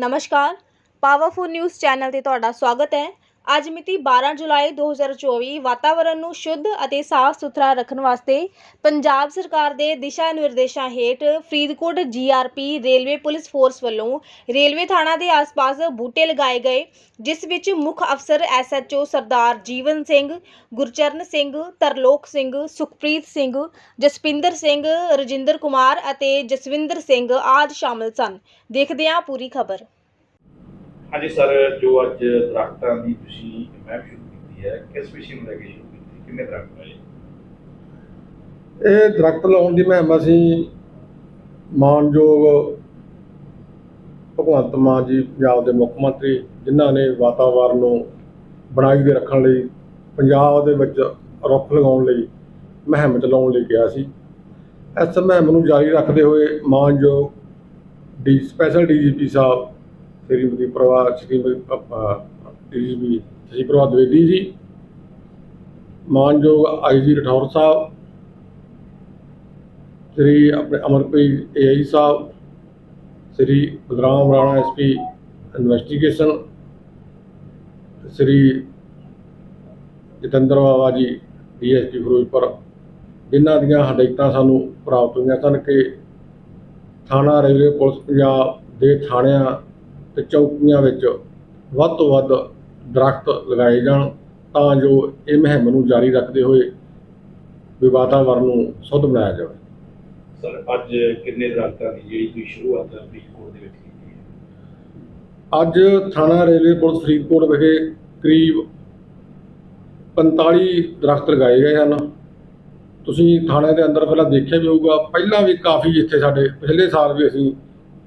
ਨਮਸਕਾਰ powerful news channel ਤੇ ਤੁਹਾਡਾ ਸਵਾਗਤ ਹੈ। ਅੱਜ ਮਿਤੀ 12 ਜੁਲਾਈ 2024 ਵਾਤਾਵਰਣ ਨੂੰ ਸ਼ੁੱਧ ਅਤੇ ਸਾਫ਼ ਸੁਥਰਾ ਰੱਖਣ ਵਾਸਤੇ ਪੰਜਾਬ ਸਰਕਾਰ ਦੇ ਦਿਸ਼ਾ ਨਿਰਦੇਸ਼ਾਂ ਹੇਠ Faridkot GRP railway police force ਵੱਲੋਂ ਰੇਲਵੇ ਥਾਣਾ ਦੇ ਆਸ-ਪਾਸ ਬੂਟੇ ਲਗਾਏ ਗਏ, ਜਿਸ ਵਿੱਚ ਮੁੱਖ ਅਫਸਰ ਐਸਐਚਓ ਸਰਦਾਰ ਜੀਵਨ ਸਿੰਘ, ਗੁਰਚਰਨ ਸਿੰਘ, ਤਰਲੋਕ ਸਿੰਘ, ਸੁਖਪ੍ਰੀਤ ਸਿੰਘ, ਜਸਪਿੰਦਰ ਸਿੰਘ, ਰਜਿੰਦਰ ਕੁਮਾਰ ਅਤੇ ਜਸਵਿੰਦਰ ਸਿੰਘ ਆਦਿ ਸ਼ਾਮਲ ਸਨ। ਦੇਖਦੇ ਹਾਂ ਪੂਰੀ ਖਬਰ। ਹਾਂਜੀ ਸਰ, ਜੋ ਅੱਜ ਦਰਖਤਾਂ ਦੀ ਤੁਸੀਂ ਮੁਹਿੰਮ ਸ਼ੁਰੂ ਕੀਤੀ ਹੈ, ਕਿਸ ਵਿਸ਼ੇ ਨੂੰ ਲੈ ਕੇ ਸ਼ੁਰੂ ਕੀਤੀ? ਕਿੰਨੇ ਦਰਖਤ ਲਾਏ ਇਹ ਦਰਖਤ ਲਾਉਣ ਦੀ ਮੁਹਿੰਮ ਅਸੀਂ ਮਾਨਯੋਗ ਭਗਵੰਤ ਮਾਨ ਜੀ ਪੰਜਾਬ ਦੇ ਮੁੱਖ ਮੰਤਰੀ ਜਿਨ੍ਹਾਂ ਨੇ ਵਾਤਾਵਰਣ ਨੂੰ ਬਣਾਈ ਦੇ ਰੱਖਣ ਲਈ, ਪੰਜਾਬ ਦੇ ਵਿੱਚ ਰੁੱਖ ਲਗਾਉਣ ਲਈ, ਮੁਹਿੰਮ ਚਲਾਉਣ ਲਈ ਕਿਹਾ ਸੀ। ਇਸ ਮੁਹਿੰਮ ਨੂੰ ਜਾਰੀ ਰੱਖਦੇ ਹੋਏ ਮਾਨਯੋਗ ਡੀ, ਸਪੈਸ਼ਲ ਡੀਜੀਪੀ ਸਾਹਿਬ ਸ੍ਰੀਮਤੀ ਪ੍ਰਭਾ ਸ੍ਰੀਮਤੀ ਡੀਜੀਪੀ ਸ਼੍ਰੀ ਪ੍ਰਭਾ ਦਵੇਦੀ ਜੀ। ਮਾਨਯੋਗ ਆਈਜੀ ਰਠੌਰ ਸਾਹਿਬ, ਸ੍ਰੀ ਆਪਣੇ Amarpreet AI Sahib, Shri Balram Rana SP investigation, Shri Jatinder Bawa ji DSP Ferozepur, ਜਿਨ੍ਹਾਂ ਦੀਆਂ ਹਦਾਇਤਾਂ ਸਾਨੂੰ ਪ੍ਰਾਪਤ ਹੋਈਆਂ ਸਨ ਕਿ ਥਾਣਾ ਰੇਲਵੇ ਪੁਲਿਸ ਪੰਜਾਬ ਦੇ ਥਾਣਿਆਂ ਤੇ ਚੌਕੀਆਂ ਵਿੱਚ ਵੱਧ ਤੋਂ ਵੱਧ ਦਰਖਤ ਲਗਾਏ ਜਾਣ ਤਾਂ ਜੋ ਇਹ ਮੁਹਿੰਮ ਨੂੰ ਜਾਰੀ ਰੱਖਦੇ ਹੋਏ ਵੀ ਵਾਤਾਵਰਣ ਨੂੰ ਸ਼ੁੱਧ ਬਣਾਇਆ ਜਾਵੇ। ਸਰ ਅੱਜ ਕਿੰਨੇ ਦਰਖਤਾਂ ਦੀ ਜਿਹੜੀ ਤੁਸੀਂ ਸ਼ੁਰੂਆਤ ਫਰੀਦਕੋਟ ਦੇ ਵਿੱਚ ਕੀਤੀ ਹੈ? ਅੱਜ ਥਾਣਾ ਰੇਲਵੇ ਪੁਲਿਸ ਫਰੀਦਕੋਟ ਵਿਖੇ ਕਰੀਬ 45 ਦਰਖਤ ਲਗਾਏ ਗਏ ਹਨ। ਤੁਸੀਂ ਥਾਣੇ ਦੇ ਅੰਦਰ ਪਹਿਲਾਂ ਦੇਖਿਆ ਵੀ ਹੋਊਗਾ ਪਹਿਲਾਂ ਵੀ ਕਾਫੀ ਇੱਥੇ ਸਾਡੇ ਪਿਛਲੇ ਸਾਲ ਵੀ ਅਸੀਂ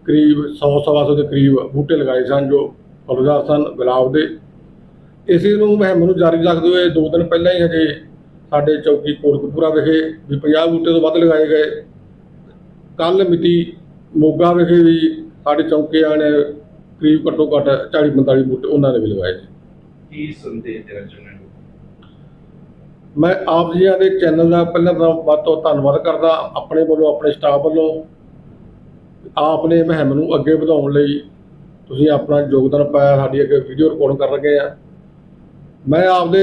ਕਰੀਬ 100 ਸਵਾ ਸੌ ਦੇ ਕਰੀਬ ਬੂਟੇ ਲਗਾਏ ਸਨ ਜੋ ਫੁੱਲਦਾਰ ਸਨ ਗੁਲਾਬ ਦੇ। ਇਸੇ ਨੂੰ ਮੁਹਿੰਮ ਨੂੰ ਜਾਰੀ ਰੱਖਦੇ ਹੋਏ ਦੋ ਦਿਨ ਪਹਿਲਾਂ ਹੀ ਹਜੇ ਸਾਡੇ ਚੌਕੀ ਕੋਟਕਪੂਰਾ ਵਿਖੇ ਵੀ 50 ਬੂਟੇ ਤੋਂ ਵੱਧ ਲਗਾਏ ਗਏ। ਕੱਲ ਮਿਤੀ ਮੋਗਾ ਵਿਖੇ ਵੀ ਸਾਡੇ ਚੌਕੀਆਂ ਨੇ ਕਰੀਬ ਘੱਟੋ ਘੱਟ 40 45 ਬੂਟੇ ਉਹਨਾਂ ਨੇ ਵੀ ਲਗਾਏ ਜੀ ਕੀ ਸੰਦੇਸ਼ ਦੇਣਾ ਚਾਹੁੰਦੇ ਹੋ? ਮੈਂ ਆਪ ਜੀਆਂ ਦੇ ਚੈਨਲ ਦਾ ਪਹਿਲਾਂ ਤਾਂ ਵੱਧ ਤੋਂ ਧੰਨਵਾਦ ਕਰਦਾ ਆਪਣੇ ਵੱਲੋਂ ਆਪਣੇ ਸਟਾਫ ਵੱਲੋਂ। ਆਪ ਨੇ ਮੁਹਿੰਮ ਨੂੰ ਅੱਗੇ ਵਧਾਉਣ ਲਈ ਤੁਸੀਂ ਆਪਣਾ ਯੋਗਦਾਨ ਪਾਇਆ, ਸਾਡੀ ਅੱਗੇ ਵੀਡੀਓ ਰਿਕਾਰਡ ਕਰ ਰਹੇ ਆ। ਮੈਂ ਆਪਦੇ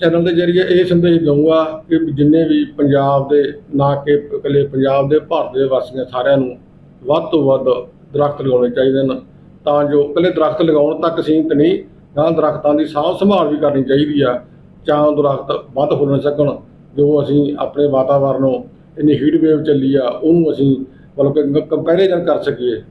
ਚੈਨਲ ਦੇ ਜ਼ਰੀਏ ਇਹ ਸੰਦੇਸ਼ ਦਊਂਗਾ ਕਿ ਜਿੰਨੇ ਵੀ ਪੰਜਾਬ ਦੇ, ਨਾ ਕਿ ਇਕੱਲੇ ਪੰਜਾਬ ਦੇ, ਭਾਰਤ ਦੇ ਵਾਸੀਆਂ ਸਾਰਿਆਂ ਨੂੰ ਵੱਧ ਤੋਂ ਵੱਧ ਦਰਖਤ ਲਗਾਉਣੇ ਚਾਹੀਦੇ ਨੇ ਤਾਂ ਜੋ ਇਕੱਲੇ ਦਰਖਤ ਲਗਾਉਣ ਤੱਕ ਸੀਮਿਤ ਨਹੀਂ ਗਾਂ ਦਰਖਤਾਂ ਦੀ ਸਾਂਭ ਸੰਭਾਲ ਵੀ ਕਰਨੀ ਚਾਹੀਦੀ ਆ ਚਾਹ ਦਰਖਤ ਵੱਧ ਫੁੱਲ ਸਕਣ, ਜੋ ਅਸੀਂ ਆਪਣੇ ਵਾਤਾਵਰਨ ਨੂੰ ਇੰਨੀ ਹੀਟ ਵੇਵ ਚੱਲੀ ਆ, ਉਹਨੂੰ ਅਸੀਂ ਮਤਲਬ ਕਿ ਕੰਪੈਰੀਜ਼ਨ ਕਰ ਸਕੀਏ।